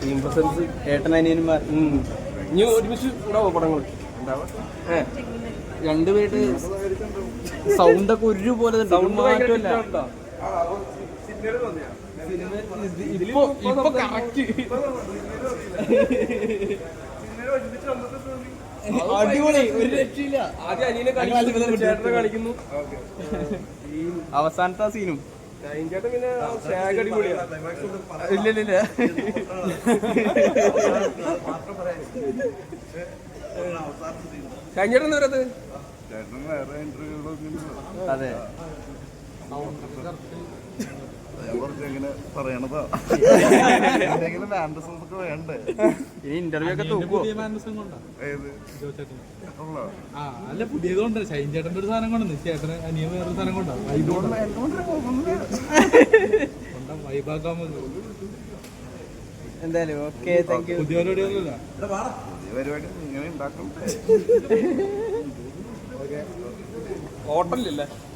Team presence ഇനി ഒരുമിച്ച് ഉണ്ടാവോ പടങ്ങൾ ഏ. രണ്ടുപേരുടെ സൗണ്ട് ഒക്കെ ഒരുപോലെ സൗണ്ട് ഭയങ്കര മാറ്റമില്ല different ഉണ്ടോ? ഇപ്പൊ ഇപ്പൊ കറക്റ്റ്. അടിപൊളി. ഒരു രക്ഷയില്ല. ആദ്യം അനിയനെ കളിക്കുന്നു കളിക്കുന്നു അവസാനത്തെ സീനും. ചേട്ടൻ പിന്നെ ഷാഗ് അടിപൊളിയാ ഇല്ല ഇല്ല ഇല്ല. ഷൈൻ ചേട്ടൻ എന്താ പറയുന്നത്? ചേട്ടൻ വേറെ ഇന്റർവ്യൂകളൊക്കെ അതെ. കുറച്ച് പറയണതാ. എന്തെങ്കിലും മാൻഡസൻസ് ഒക്കെ വേണ്ടേ? ഇനി ഇന്റർവ്യൂ ഒക്കെ തൂക്കുവോ? ഏത്? ഉള്ളോ? ആ അല്ല പുതിയതുകൊണ്ട് ഷൈൻ ചേട്ടന്റെ ഒരു സാധനം കൊണ്ടു ചേട്ടന് അനിയൻ വേറൊരു സാധനം കൊണ്ടാ കൊണ്ടാ വൈബാക്കാൻ എന്തായാലും ഓക്കെ താങ്ക് യു പുതിയ പരിപാടി ഇങ്ങനെ ഹോട്ടലിലല്ലേ